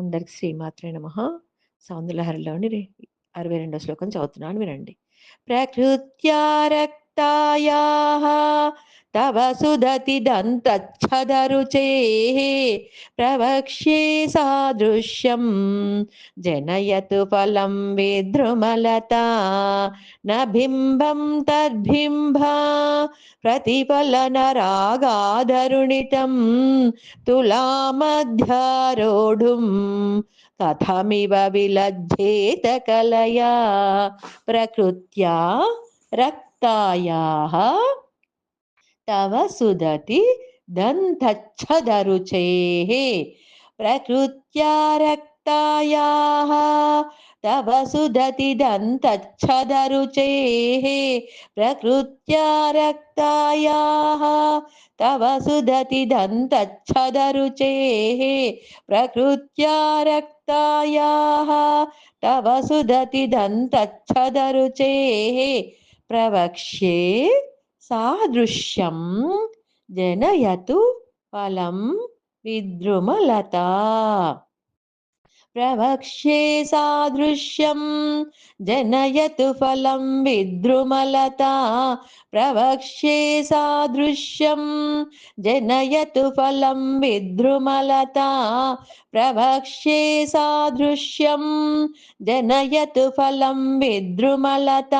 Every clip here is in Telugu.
అందరికి శ్రీమాత్రే నమ. సౌందర్యహరిలోని అరవై రెండో శ్లోకం చదువుతున్నాను వినండి. ప్రకృత్యారక్ రక్తాయా తవ సుదతి దంతచ్చదరుచే ప్రవక్ష్యే సాదృశ్యం జనయతు ఫలం విద్రుమలత న బింబం తద్బింబా ప్రతిఫలన రాగాధరుణితం తులామధ్యారోఢుం కథమివ విలజ్జేత కలయా ప్రకృత్యా రక్తాయాः తవ సుదతి దంతచ్చదరుచేः ప్రకృత్యా రక్తాయాः తవ సుదతి దంతచ్చదరుచేः ప్రకృత్యా రక్తాయాः తవ సుదతి దంతచ్చదరుచేः ప్రకృత్యా రక్తాయాः తవ సుదతి దంతచ్చదరుచేः ప్రవక్ష్యే సాదృశ్యం జనయతు ఫలం విద్రుమలత. ప్రవక్ష్యే సాదృశ్యం జనయతు ఫలం విద్రుమలత. ప్రవక్ష్యే సాదృశ్యం జనయతు ఫలం విద్రుమలత. ప్రవక్ష్యే సాదృశ్యం జనయతు ఫలం విద్రుమలత.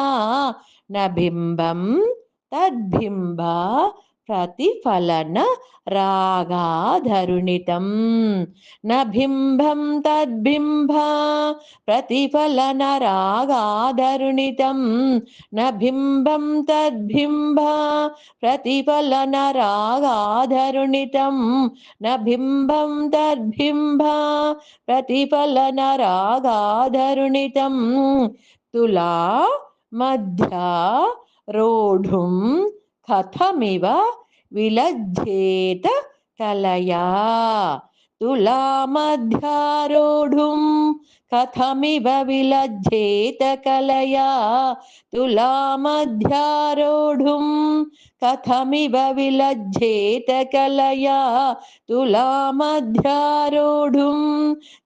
న తద్బింబ ప్రతిఫలన రాగాధరుణితం. న తద్బింబ ప్రతిఫలన రాగాధరుణితం. న తద్బింబ ప్రతిఫలన రాగాధరుణితం. న తద్బింబ ప్రతిఫలన రాగాధరుణితం. తులా मध्या रोढुं कथमिव विलज्जेत कलया तुलामध्या रोढुम् కథమివ విలజ్జేత కలయా తులామధ్యారోఢుం కథమివ విలజ్జేత కలయా తులామధ్యారోఢుం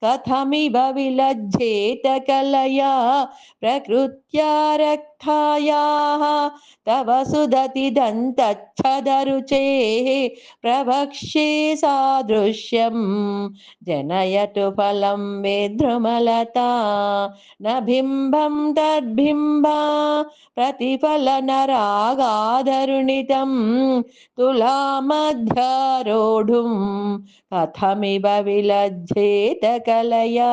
కథమివ విలజ్జేత కలయా ప్రకృత్యా రక్తాయాः తవ సుదతి దంతచ్చదరుచేः ప్రవక్ష్యే సాదృశ్యం జనయటు ఫలం వేద్రుమల న బింబం తద్బింబా ప్రతిఫలన రాగాధరుణితం తులామధ్యారోఢుం కథమివ విలజ్జేత కలయా